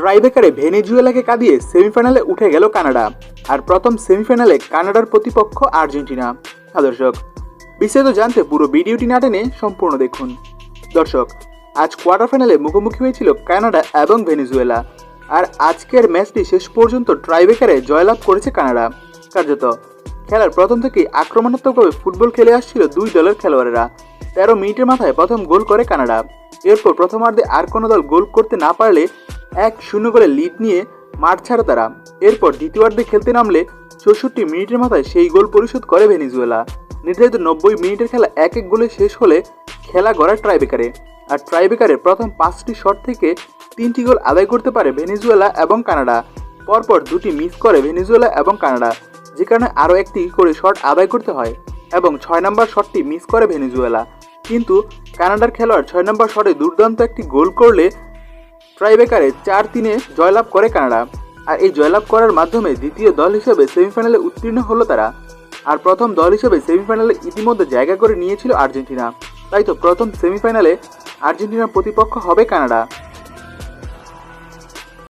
ট্রাইবেকারে ভেনেজুয়েলাকে কাঁদিয়ে সেমিফাইনালে উঠে গেল কানাডা। আর প্রথম সেমিফাইনালে কানাডার প্রতিপক্ষ আর্জেন্টিনা। হ্যাঁ দর্শক, বিস্তারিত জানতে পুরো ভিডিওটি না টেনে সম্পূর্ণ দেখুন। দর্শক, আজ কোয়ার্টার ফাইনালে মুখোমুখি হয়েছিল কানাডা এবং ভেনেজুয়েলা। আর আজকের ম্যাচটি শেষ পর্যন্ত ট্রাইবেকারে জয়লাভ করেছে কানাডা। কার্যত, খেলার প্রথম থেকেই আক্রমণাত্মকভাবে ফুটবল খেলে আসছিল দুই দলের খেলোয়াড়েরা। তেরো মিনিটের মাথায় প্রথম গোল করে কানাডা। এরপর প্রথমার্ধে আর কোনো দল গোল করতে না পারলে এক শূন্য গোলে লিড নিয়ে মাঠ ছাড়ে তারা। এরপর দ্বিতীয়ার্ধে খেলতে নামলে চৌষট্টি মিনিটের মাথায় সেই গোল পরিশোধ করে ভেনিজুয়েলা। নির্ধারিত নব্বই মিনিটের খেলা এক এক গোলে শেষ হলে খেলা গড়ায় ট্রাইবেকারে আর ট্রাইবেকারের প্রথম পাঁচটি শট থেকে তিনটি গোল আদায় করতে পারে ভেনিজুয়েলা এবং কানাডা। পরপর দুটি মিস করে ভেনিজুয়েলা এবং কানাডা, যে কারণে আরও একটি করে শট আদায় করতে হয় এবং ছয় নম্বর শটটি মিস করে ভেনিজুয়েলা। কিন্তু কানাডার খেলোয়াড় ছয় নম্বর শটে দুর্দান্ত একটি গোল করলে ট্রাইবেকারে চার তিনে জয়লাভ করে কানাডা। আর এই জয়লাভ করার মাধ্যমে দ্বিতীয় দল হিসেবে সেমিফাইনালে উত্তীর্ণ হলো তারা। আর প্রথম দল হিসেবে সেমিফাইনালে ইতিমধ্যে জায়গা করে নিয়েছিল আর্জেন্টিনা। তাই তো প্রথম সেমিফাইনালে আর্জেন্টিনার প্রতিপক্ষ হবে কানাডা।